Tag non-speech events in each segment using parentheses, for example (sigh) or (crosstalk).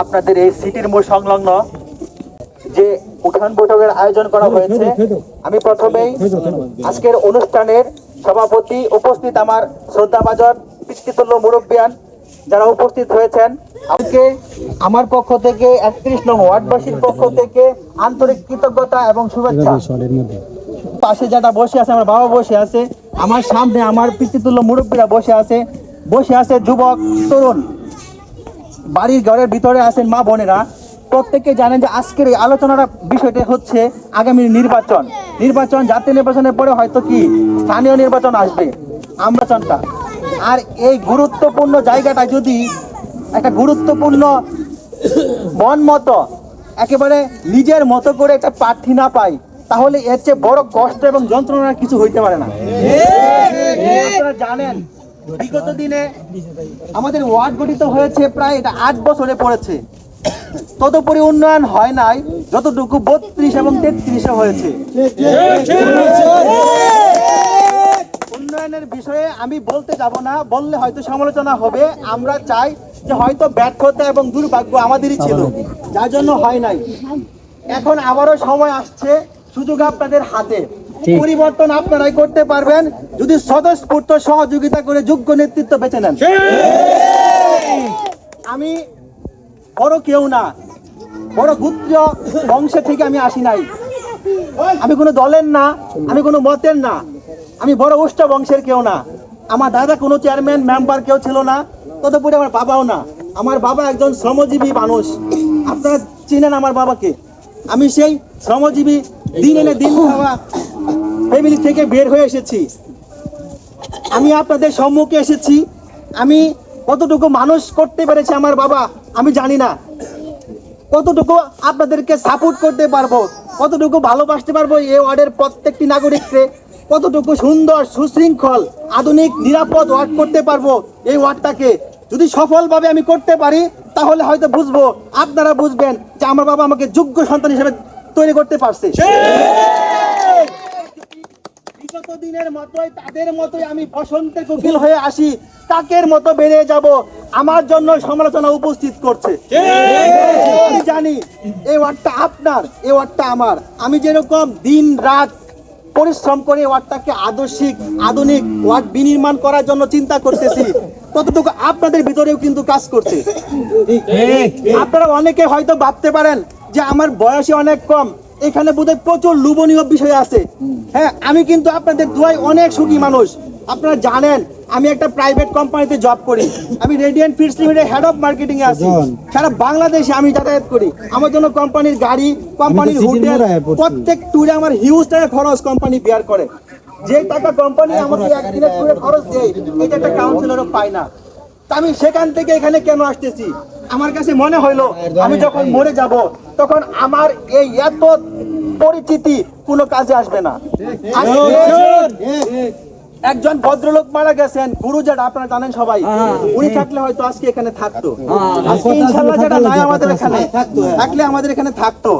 আপনাদের এই সিটির মোড় সংলগ্ন যে উঠান বৈঠকের আয়োজন করা হয়েছে, আমি প্রথমেই আজকের অনুষ্ঠানের সভাপতি উপস্থিত আমার শ্রদ্ধাভাজন, পিতৃতুল্য মুরব্বিয়ান যারা উপস্থিত হয়েছেন। আজকে আমার পক্ষ থেকে একত্রিশ নং ওয়ার্ডবাসীর পক্ষ থেকে আন্তরিক কৃতজ্ঞতা এবং শুভেচ্ছা। পাশে যারা বসে আছে, আমার বাবা বসে আছে, আমার সামনে আমার পিতৃতুল্য মুরব্বীরা বসে আছে বসে আছে যুবক, তরুণ। বাড়ির ঘরের ভিতরে আছেন মা বোনেরা। প্রত্যেকে জানেন যে আজকের এই আলোচনার বিষয়টা হচ্ছে আগামী নির্বাচন। নির্বাচন, জাতীয় নির্বাচনের পরে হয়তো কি স্থানীয় নির্বাচন আসবে আমরাচনটা আর এই গুরুত্বপূর্ণ জায়গাটা যদি একটা গুরুত্বপূর্ণ মন মতো, একেবারে নিজের মতো করে একটা প্রার্থী না পাই তাহলে এর চেয়ে বড় কষ্ট এবং যন্ত্রণা কিছু হইতে পারে না। জানেন, বিগত দিনে আমাদের ওয়ার্ড গঠিত হয়েছে প্রায় এটা আট বছরে পড়েছে। তদুপরি উন্নয়ন হয় নাই, যতটুকু বত্রিশ এবং তেত্রিশে হয়েছে। উন্নয়নের বিষয়ে আমি বলতে যাব না, বললে হয়তো সমালোচনা হবে। আমরা চাই যে হয়তো ব্যর্থতা এবং দুর্ভাগ্য আমাদেরই ছিল, যার জন্য হয় নাই। এখন আবারও সময় আসছে সুযোগ আপনাদের হাতে। পরিবর্তন আপনারাই করতে পারবেন। যদি স্বতঃস্ফূর্ত সহযোগিতা করে যোগ্য নেতৃত্ব বেছে নেন। আমি বড় কেউ না। বড় গুত্র বংশ থেকে আমি আসি নাই। আমি কোনো দলের না আমি কোনো মতের না। আমি বড় উষ্ঠ বংশের কেউ না। আমার দাদা কোনো চেয়ারম্যান মেম্বার কেউ ছিল না। তদুপরি আমার বাবাও না। আমার বাবা একজন শ্রমজীবী মানুষ। আপনারা চিনেন আমার বাবাকে। আমি সেই শ্রমজীবী দিন এনে দিন খাওয়া। ফ্যামিলি থেকে বের হয়ে এসেছি। আমি আপনাদের সম্মুখে এসেছি। আমি কতটুকু মানুষ করতে পেরেছি আমার বাবা, আমি জানি না। কতটুকু আপনাদেরকে সাপোর্ট করতে পারব, কতটুকু ভালোবাসতে পারব এই ওয়ার্ডের প্রত্যেকটি নাগরিককে, কতটুকু সুন্দর, সুশৃঙ্খল, আধুনিক, নিরাপদ ওয়ার্ড করতে পারব এই ওয়ার্ডটাকে। যদি সফলভাবে আমি করতে পারি, তাহলে হয়তো বুঝব, আপনারা বুঝবেন যে আমার বাবা আমাকে যোগ্য সন্তান হিসেবে তৈরি করতে পারছে। বিগত দিনের মতোই তাদের মতোই আমি বসন্তে কোকিল হয়ে আসি কাকের মতো বেড়ে যাব আমার জন্য সমালোচনা উপস্থিত করছে। আমি জানি এই ওয়ার্ডটা আপনার এই ওয়ার্ডটা আমার। আমি যেরকম দিন রাত পরিশ্রম করে ওয়ার্ডটাকে আদর্শিক আধুনিক ওয়ার্ড বিনির্মাণ করার জন্য চিন্তা করতেছি ততটুকু আপনাদের ভিতরেও কিন্তু কাজ করছে। আপনারা অনেকে হয়তো ভাবতে পারেন যে আমার বয়সে অনেক কম এখানে বোধহয় প্রচুর লোভনীয় বিষয় আছে। হ্যাঁ আমি কিন্তু আপনাদের দুয়াই অনেক সুখী মানুষ। আপনারা জানেন আমি একটা প্রাইভেট কোম্পানিতে জব করি। আমি Radiant Feeds Limited head of marketing এ আছি। সারা বাংলাদেশে আমি যাতায়াত করি। আমার জন্য কোম্পানির গাড়ি কোম্পানির হোটেল প্রত্যেক ট্যুরে আমার হিউজ টাকা খরচ কোম্পানি বিয়ার করে। যে টাকা কোম্পানি আমাকে একদিনের ট্যুরে খরচ দেয় এটা একটা কাউন্সিলরও পায় না। আমি সেখান থেকে এখানে কেন আসতেছি? আমার কাছে মনে হইল আমি যখন মরে যাব তখন আমার এই এত পরিচিতি কোনো কাজে আসবে না। একজন ভদ্রলোক মারা গেছেন গুরুজাট আপনারা জানেন সবাই উনি থাকলে হয়তো আজকে এখানে থাকতো। আজকে ইনশাল্লাহ যেটা নাই আমাদের এখানে থাকলে আমাদের এখানে থাকতো।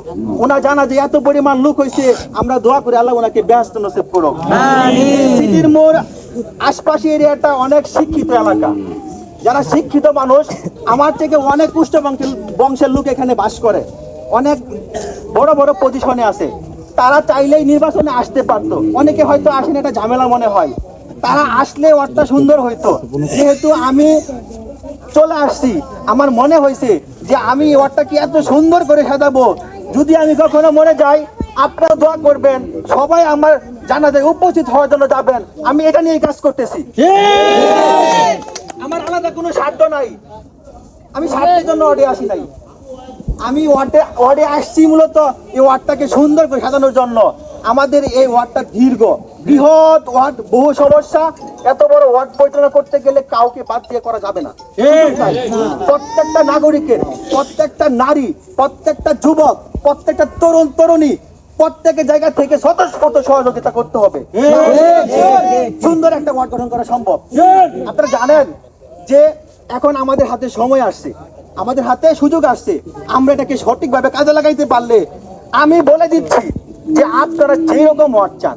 ওনা জানা যে এত পরিমাণ লোক হয়েছে আমরা দোয়া করে আল্লাহ ওনাকে ব্যস্ত নসিব করো সিটির মোড় আশপাশি এরিয়াটা অনেক শিক্ষিত এলাকা। যারা শিক্ষিত মানুষ, আমার থেকে অনেক উচ্চ বংশের লোক এখানে বাস করে। অনেক বড় বড় পজিশনে আছে। তারা চাইলেই নির্বাচনে আসতে পারতো। অনেকে হয়তো আসেন, এটা ঝামেলা মনে হয়। তারা আসলে ওয়ার্ডটা সুন্দর হইতো। যেহেতু আমি চলে আসছি, আমার মনে হয়েছে যে আমি এই ওয়ার্ডটাকে এত সুন্দর করে সাজাবো। যদি আমি কখনো মরে যাই আপনারা দোয়া করবেন, সবাই আমার জানাজায় উপস্থিত হওয়ার জন্য যাবেন। আমি এটা নিয়ে কাজ করতেছি। আমার আলাদা কোনো স্বার্থ নাই। আমি স্বার্থের জন্য ওয়ার্ডে আসি নাই। আমি ওয়ার্ডে ওয়ার্ডে আসছি মূলত এই ওয়ার্ডটাকে সুন্দর করে সাজানোর জন্য। আমাদের এই ওয়ার্ডটা দীর্ঘ। বৃহৎ ওয়ার্ড বহু সমস্যা। এত বড় ওয়ার্ড পরিচালনা করতে গেলে কাউকে বাদ দিয়ে করা যাবে না। প্রত্যেকটা নাগরিকের প্রত্যেকটা নারী প্রত্যেকটা যুবক প্রত্যেকটা তরুণ তরুণী প্রত্যেকের জায়গা থেকে স্বতঃস্ফূর্ত সহযোগিতা করতে হবে। সুন্দর একটা ওয়ার্ড গঠন করা সম্ভব। আপনারা জানেন যে এখন আমাদের হাতে সময় আসছে, আমাদের হাতে সুযোগ আসছে, আমরা এটাকে সঠিকভাবে কাজে লাগাইতে পারলে, আমি বলে দিচ্ছি যে আপনারা যেরকম ওয়ার্ড চান,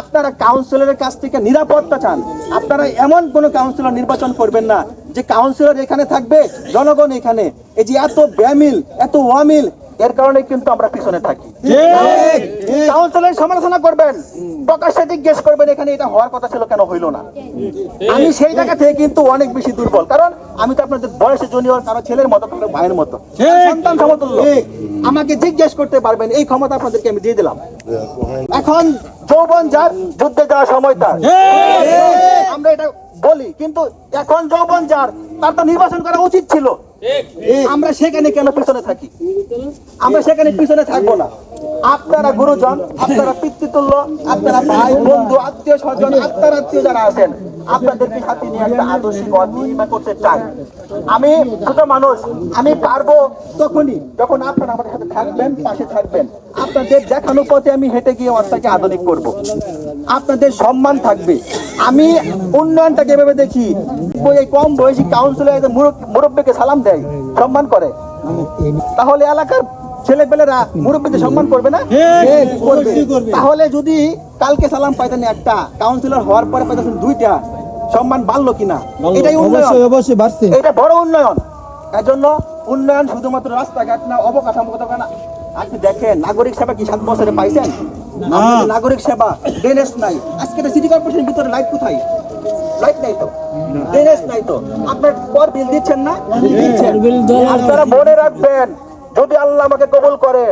আপনারা কাউন্সিলরের কাছ থেকে নিরাপত্তা চান, আপনারা এমন কোনো কাউন্সিলর নির্বাচন করবেন না যে কাউন্সিলর এখানে থাকবে, জনগণ এখানে। এই যে এত ব্যামিল, এত ওয়ামিল এর কারণে কিন্তু আমরা পিছনে থাকি। কাউন্সিলর সমালোচনা করবেন প্রকাশ্যে জিজ্ঞেস করবেন এখানে এটা হওয়ার কথা ছিল কেন হইল না? আমি সেই জায়গা থেকে কিন্তু অনেক বেশি দুর্বল কারণ আমি তো আপনাদের বয়সে জুনিয়র কারও ছেলের মতো কারও ভাইয়ের মতো। সন্তান সমতুল্য। আমাকে জিজ্ঞেস করতে পারবেন এই ক্ষমতা আপনাদেরকে আমি দিয়ে দিলাম। এখন যৌবন যার যুদ্ধে যাওয়ার সময় তার। আমরা এটা বলি কিন্তু এখন যৌবন যার তার তো নির্বাচন করা উচিত ছিল। আমরা সেখানে কেন পিছনে থাকি? আমরা সেখানে পিছনে থাকব না। আপনারা গুরুজন, আপনারা পিতৃতুল্য, আপনারা ভাই, বন্ধু, আত্মীয় স্বজন আত্মীয় যারা আছেন, আপনাদেরকে নিয়ে একটা আদর্শিক করতে আমি ছোট মানুষ, আমি পারব তখনই যখন আপনারা আমাদের সাথে থাকবেন, পাশে থাকবেন। আপনাদের দেখানো পথে আমি হেঁটে গিয়ে অর্থটাকে আধুনিক করব। আপনাদের সম্মান থাকবে। আমি উন্নয়নটাকে এভাবে দেখি কম বয়সী কাউন্সিলর মুরব্বীকে সালাম দেয় সম্মান করে। তাহলে এলাকার ছেলেপেলেরা মুরব্বীদের সম্মান করবে না? তাহলে যদি কালকে সালাম পাইতেন একটা কাউন্সিলর হওয়ার পরে পাইতেছেন দুইটা সম্মান বাড়লো কিনা? এটাই উন্নয়ন। অবশ্যই অবশ্যই বাড়ছে। এটা বড় উন্নয়ন। এর জন্য উন্নয়ন শুধুমাত্র রাস্তাঘাট না অবকাঠামোগত না। আপনি দেখেন নাগরিক সেবা কি সাত বছরে পাইছেন? নাগরিক সেবা ড্রেনেজ নাই। আজকে তো সিটি কর্পোরেশনের ভিতরে লাইট কোথায়? লাইট নাই তো ড্রেনেজ নাই তো। আপনার পর বিল দিচ্ছেন না? দিচ্ছেন। আপনারা মনে রাখবেন যদি আল্লাহ আমাকে কবুল করে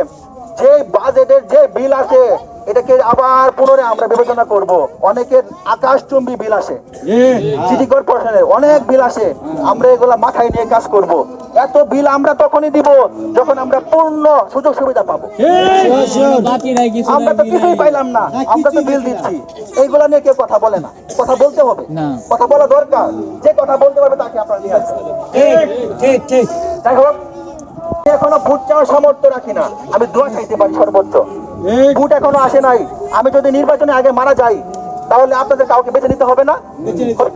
যে বাজেটের যে বিল আছে এটাকে আবার পুনরায় আমরা বিবেচনা করব। অনেকের আকাশচুম্বী বিল আসে সিটি কর্পোরেশনের অনেক বিল আসে আমরা এগুলা মাথায় নিয়ে কাজ করব। এত বিল আমরা তখনই দিব যখন আমরা পূর্ণ সুযোগ সুবিধা পাবো। বাকি নাই কিছু আমরা তো কিছুই পাইলাম না আমরা তো বিল দিচ্ছি। এইগুলা নিয়ে কেউ কথা বলে না। কথা বলতে হবে। কথা বলা দরকার। যে কথা বলতে পারবে তাকে আপনারা নিয়ে আসবেন। ঠিক ঠিক যাই হোক এখনও ভোট চাওয়ার সামর্থ্য রাখি না। আমি দোয়া চাইতে পারি সর্বোচ্চ। ভোট এখনও আসে নাই। আমি যদি নির্বাচনে আগে মারা যাই তাহলে আপনাদের কাউকে বেছে নিতে হবে না?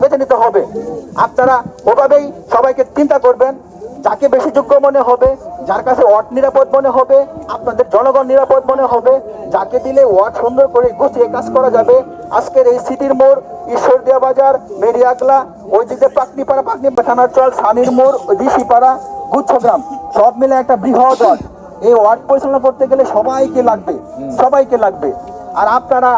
বেছে নিতে হবে। আপনারা ওভাবেই সবাইকে চিন্তা করবেন যাকে বেশি যোগ্য মনে হবে যার কাছে ওয়ার্ড নিরাপদ মনে হবে আপনাদের জনগণ নিরাপদ মনে হবে যাকে দিলে ওয়ার্ড সুন্দর করে গুছিয়ে কাজ করা যাবে। আজকের এই সিটির মোড় ঈশ্বরদিয়া বাজার মেরিয়াগলা ওই দিকে পাকনিপাড়া পাকনি থানার চল সানির মোড় ঋষিপাড়া গুচ্ছগ্রাম সব মিলে একটা বৃহৎ এই ওয়ার্ড পরিচালনা করতে গেলে সবাইকে লাগবে সবাইকে লাগবে। আর আপনারা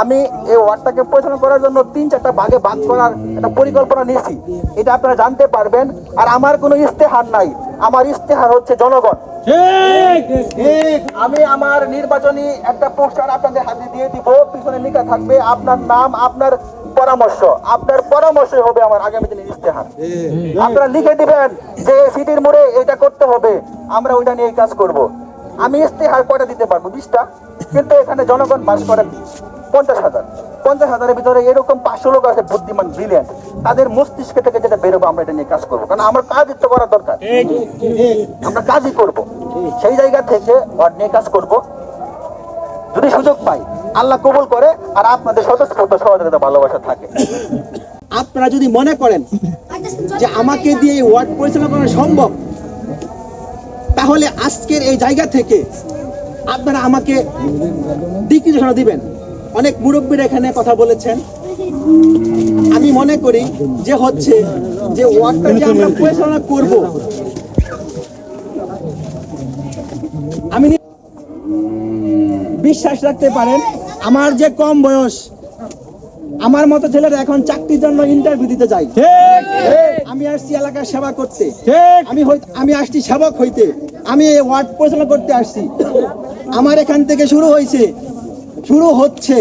আমি এই ওয়ার্ডটাকে পরিচালনা করার জন্য তিন চারটা ভাগে ভাগ করার একটা পরিকল্পনা নিয়েছি। এটা আপনারা জানতে পারবেন। আর আমার কোনো ইস্তেহার নাই। আমার ইস্তেহার হচ্ছে জনগণ। আমি আমার নির্বাচনী একটা পোস্টার আপনাদের হাতে দিয়ে দিব। পিছনে লেখা থাকবে আপনার নাম আপনার পরামর্শ। আপনার পরামর্শই হবে আমার আগামী দিনের ইস্তেহার আপনারা লিখে দিবেন যে সিটির মোড়ে এটা করতে হবে আমরা ওইটা নিয়ে কাজ করব। আমি ইস্তেহার কয়টা দিতে পারব? বিশটা। কিন্তু এখানে জনগণ বাস করে পঞ্চাশ হাজার। পঞ্চাশ হাজারের ভিতরে এরকম পাঁচশো লোক আছে বুদ্ধিমান ব্রিলিয়ান্ট তাদের মস্তিষ্ক থেকে যেটা বেরোবো আমরা এটা নিয়ে কাজ করব। কারণ আমার কাজ তো করা দরকার। আমরা কাজই করব। সেই জায়গা থেকে ওয়ার্ড নিয়ে কাজ করব। যদি সুযোগ পাই, আল্লাহ কবুল করে আর আপনাদের স্বতঃস্ফূর্ত সহযোগিতা, ভালোবাসা থাকে। আপনারা যদি মনে করেন যে আমাকে দিয়ে এই ওয়ার্ড পরিচালনা করা সম্ভব, তাহলে আজকের এই জায়গা থেকে আপনারা আমাকে দিক নির্দেশনা দিবেন। অনেক মুরব্বীরা এখানে কথা বলেছেন। আমি মনে করি যে হচ্ছে যে ওয়ার্ডটা যে আমরা পরিচালনা করব বিশ্বাস রাখতে পারেন আমার যে কম বয়স আমার মতো ছেলেরা এখন চাকরির জন্য ইন্টারভিউ দিতে যায়। আমি আসছি এলাকার সেবা করতে। আমি আমি আসছি সেবক হইতে। আমি এই ওয়ার্ড পরিচালনা করতে আসছি। আমার এখান থেকে শুরু হয়েছে। শুরু হচ্ছে।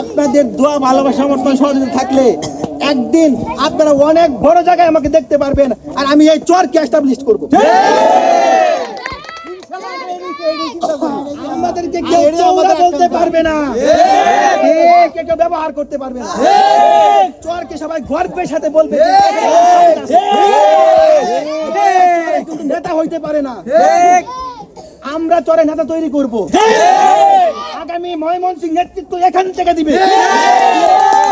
আপনাদের দোয়া ভালোবাসা সমর্থন সহযোগিতা থাকলে একদিন আপনারা অনেক বড় জায়গায় আমাকে দেখতে পারবেন আর আমি এই চরকে এস্টাবলিশ করব। আমাদেরকে কেউ চৌরা বলতে পারবে না। কে কেউ ব্যবহার করতে পারবে না। চরকে সবাই গর্বের সাথে বলবে কিন্তু নেতা হইতে পারে না। আমরা চরে নেতা তৈরি করব। আগামী ময়মনসিং নেতৃত্ব এখান থেকে দিবে।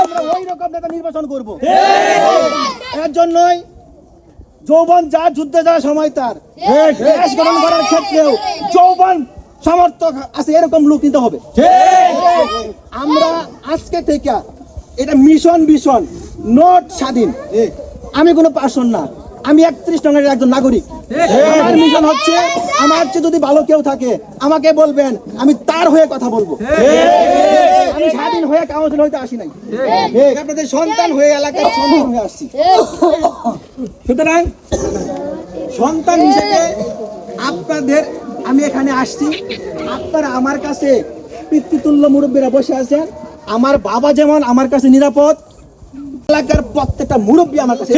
আমরা ওই রকম নেতা নির্বাচন করব। এর জন্যই যৌবন যা যুদ্ধে যাওয়ার সময় তার। দেশ গঠন করার ক্ষেত্রেও যৌবন সমর্থক আছে এরকম লোক নিতে হবে। আমরা আজকে থেকে এটা মিশন ভীষণ নোট স্বাধীন। আমি কোনো পার্সন না আমি একত্রিশ টনের একজন নাগরিক। আমার মিশন হচ্ছে আমার চেয়ে যদি ভালো কেউ থাকে আমাকে বলবেন আমি তার হয়ে কথা বলব। আমি স্বাধীন হয়ে কাউন্সিল হইতে আসি নাই। আপনাদের সন্তান হয়ে এলাকার সন্তান হয়ে আসছি। সুতরাং সন্তান হিসেবে আপনাদের আমি এখানে আসছি। আপনারা আমার কাছে পিতৃতুল্য মুরব্বীরা বসে আছেন। আমার বাবা যেমন আমার কাছে নিরাপদ এলাকার প্রত্যেকটা মুরব্বী আমার কাছে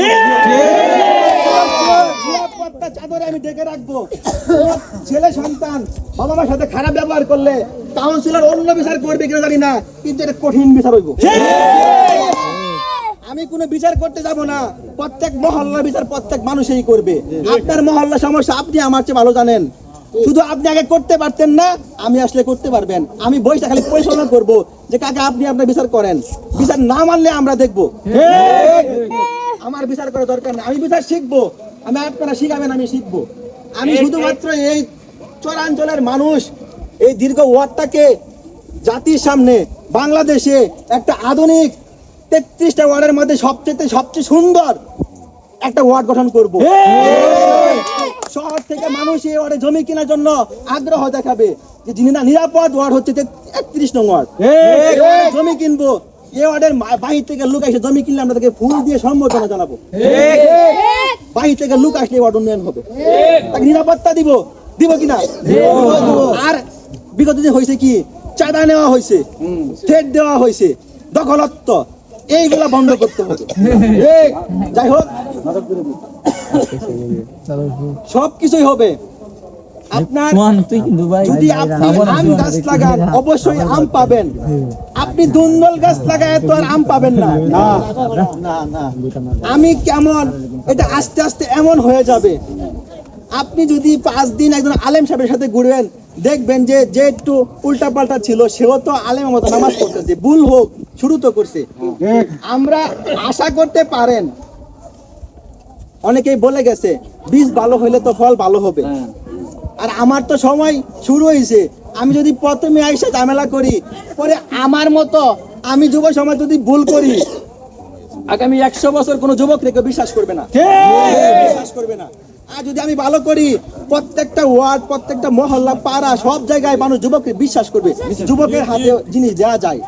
নিরাপত্তা চাদরে আমি ডেকে রাখব। ছেলে সন্তান বাবা মার সাথে খারাপ ব্যবহার করলে কাউন্সিলর অন্য বিচার করবে কিনা জানি না কিন্তু এটা কঠিন বিচার হইব। আমি কোনো বিচার করতে যাব না। প্রত্যেক মহল্লা বিচার প্রত্যেক মানুষই করবে। আপনার মহল্লা সমস্যা আপনি আমার চেয়ে ভালো জানেন। শুধু আপনি আগে করতে পারতেন না আমি আসলে করতে পারবেন। আমি বইটা খালি পরিচালনা করব যে কাকে আপনি আপনার বিচার করেন। বিচার না মানলে আমরা দেখব। আমার বিচার করা দরকার না আমি বিচার শিখব। আমি আপনারা শিখাবেন আমি শিখব। আমি শুধুমাত্র এই চরাঞ্চলের মানুষ এই দীর্ঘ ওয়ার্ডটাকে জাতির সামনে বাংলাদেশে একটা আধুনিক তেত্রিশটা ওয়ার্ডের মধ্যে সবচেয়ে সবচেয়ে সুন্দর একটা ওয়ার্ড গঠন করব। শহর থেকে মানুষ এই ওয়ার্ডে জমি কেনার জন্য আগ্রহ দেখাবে যে যিনি না নিরাপদ ওয়ার্ড হচ্ছে একত্রিশ নং ওয়ার্ড। জমি কিনবো এই ওয়ার্ডের বাহির থেকে লোক এসে জমি কিনলে আমরা তাকে ফুল দিয়ে সম্বোধনা জানাব। বাহির থেকে লোক আসলে ওয়ার্ড উন্নয়ন হবে। তাকে নিরাপত্তা দিব। দিব কিনা? আর বিগত দিন হয়েছে কি? চাঁদা নেওয়া হয়েছে থ্রেট দেওয়া হয়েছে দখলত্ব। এইগুলা বন্ধ করতে হবে। যাই হোক। সব কিছুই হবে। আপনার সোহান তুই কিন্তু ভাই যদি আপনি আম গাছ লাগান অবশ্যই আম পাবেন। আপনি দুন্দল গাছ লাগায় তো আর আম পাবেন না। না না না আমি কেমন এটা আস্তে আস্তে এমন হয়ে যাবে। আপনি যদি পাঁচ দিন একজন আলেম সাহেবের সাথে ঘুরবেন দেখবেন যে যে একটু উল্টা পাল্টা ছিল সেও তো আলেমের মতো নামাজ পড়তেছে। ভুল হোক শুরু তো করছে। আমরা আশা করতে পারেন অনেকেই বলে গেছে বীজ ভালো হইলে তো ফল ভালো হবে। আর আমার তো সময় শুরু হয়েছে। আমি যদি প্রথমে আইসা ঝামেলা করি পরে আমার মতো আমি যুব সমাজ যদি ভুল করি আগামী একশো বছর কোনো যুবক রেখে বিশ্বাস করবে না। বিশ্বাস করবে না। আর যদি আমি ভালো করি প্রত্যেকটা ওয়ার্ড প্রত্যেকটা মহল্লা পাড়া সব জায়গায় মানুষ যুবককে বিশ্বাস করবে। যুবকের হাতে জিনিস দেওয়া যায়।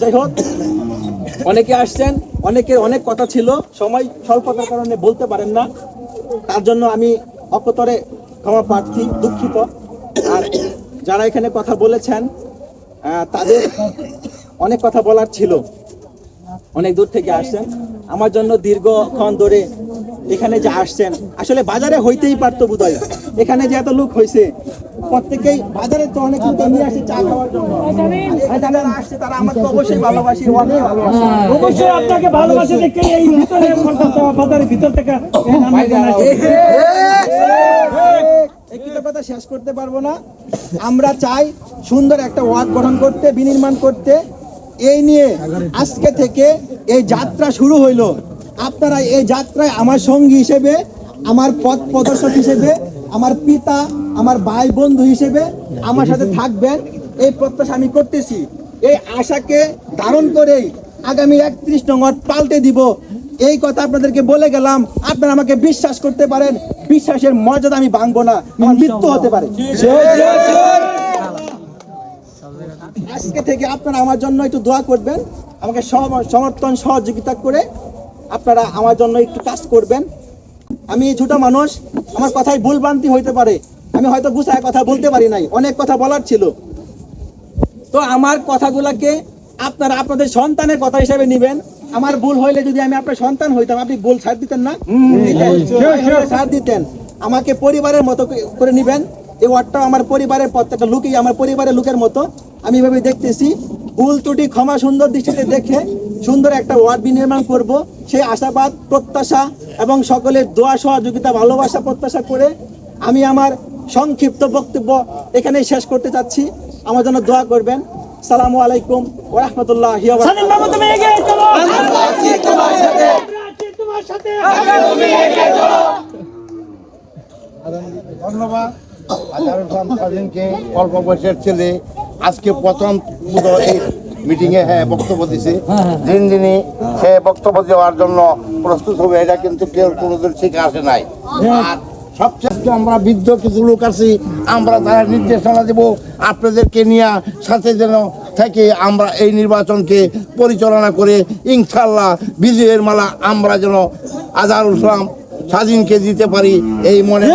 যাই হোক, অনেকে আসছেন, অনেকের অনেক কথা ছিল, সময় স্বল্পতার কারণে বলতে পারেন না। তার জন্য আমি অকতরে ক্ষমা প্রার্থী, দুঃখিত। আর যারা এখানে কথা বলেছেন তাদের অনেক কথা বলার ছিল। অনেক দূর থেকে আসছেন। আমার জন্য দীর্ঘক্ষণ ধরে এখানে যে আসছেন, আসলে বাজারে হইতেই পারতো বোধহয়। এখানে যে এত লোক হয়েছে প্রত্যেকেই বাজারে তো অনেক লোক নিয়ে আসে চা খাওয়ার জন্য। যারা আসছে তারা আমার তো অবশ্যই ভালোবাসি অনেক ভালোবাসি। অবশ্যই আপনাকে ভালোবাসে দেখে এই ভিতরে বাজারের ভিতর থেকে এই কৃতজ্ঞতা শেষ করতে পারব না। আমরা চাই সুন্দর একটা ওয়ার্ড গঠন করতে বিনির্মাণ করতে। এই নিয়ে আজকে থেকে এই যাত্রা শুরু হইল। আপনারা এই যাত্রায় আমার সঙ্গী হিসেবে আমার পথ প্রদর্শক হিসেবে আমার পিতা আমার ভাই বন্ধু হিসেবে আমার সাথে (laughs) থাকবেন। এই প্রত্যাশা আমি করতেছি। এই আশাকে ধারণ করেই আগামী একত্রিশ নম্বর পাল্টে দিব। এই কথা আপনাদেরকে বলে গেলাম। আপনারা আমাকে বিশ্বাস করতে পারেন। বিশ্বাসের মর্যাদা আমি ভাঙবো না। আমার মৃত্যু হতে পারে। আজকে থেকে আপনারা আমার জন্য একটু দোয়া করবেন। আমাকে সমর্থন সহযোগিতা করে আপনারা আমার জন্য একটু কাজ করবেন। আমি ছোট মানুষ। আমার কথায় ভুলভ্রান্তি হইতে পারে। আমি হয়তো গুছায় কথা বলতে পারি নাই অনেক কথা বলার ছিল। তো আমার কথাগুলোকে আপনারা আপনাদের সন্তানের কথা হিসেবে নেবেন। আমার ভুল হইলে যদি আমি আপনার সন্তান হইতাম আপনি ভুল ছাড় দিতেন না। ছাড় দিতেন আমাকে পরিবারের মতো করে- করে নেবেন। এই ওয়ার্ডটাও আমার পরিবারের প্রত্যেকটা লোকই আমার পরিবারের লোকের মতো। আমি এভাবে দেখতেছি। ভুল ত্রুটি ক্ষমা সুন্দর দৃষ্টিতে দেখে সুন্দর একটা ওয়ার্ড বিনির্মাণ করব। সেই আশাবাদ প্রত্যাশা এবং সকলের দোয়া সহযোগিতা ভালোবাসা প্রত্যাশা করে আমি আমার সংক্ষিপ্ত বক্তব্য এখানে শেষ করতে চাচ্ছি। আমার জন্য দোয়া করবেন। সালামু আলাইকুম ওয়া রাহমাতুল্লাহি ওয়া বারাকাতুহু। স্বাধীন বাবু তুমি এগিয়ে চলো। আমরা আছি তোমার সাথে। ধন্যবাদ। হাজারুল ইসলাম স্বাধীনকে অল্প বয়সের ছেলে আজকে প্রথম পুরো এই মিটিংয়ে হ্যাঁ বক্তব্য দিছে। দিন দিনই সে বক্তব্য দেওয়ার জন্য প্রস্তুত হবে এটা কিন্তু কেউ কোনোদিন শিখে আসে নাই। আর সবচেয়ে আমরা বৃদ্ধ কিছু লোক আছি, আমরা তারা নির্দেশনা দেব আপনাদেরকে নিয়ে, সাথে যেন থেকে আমরা এই নির্বাচনকে পরিচালনা করে ইনশাল্লাহ বিজয়ের মালা আমরা যেন আজহারুল ইসলাম স্বাধীনকে দিতে পারি, এই মনে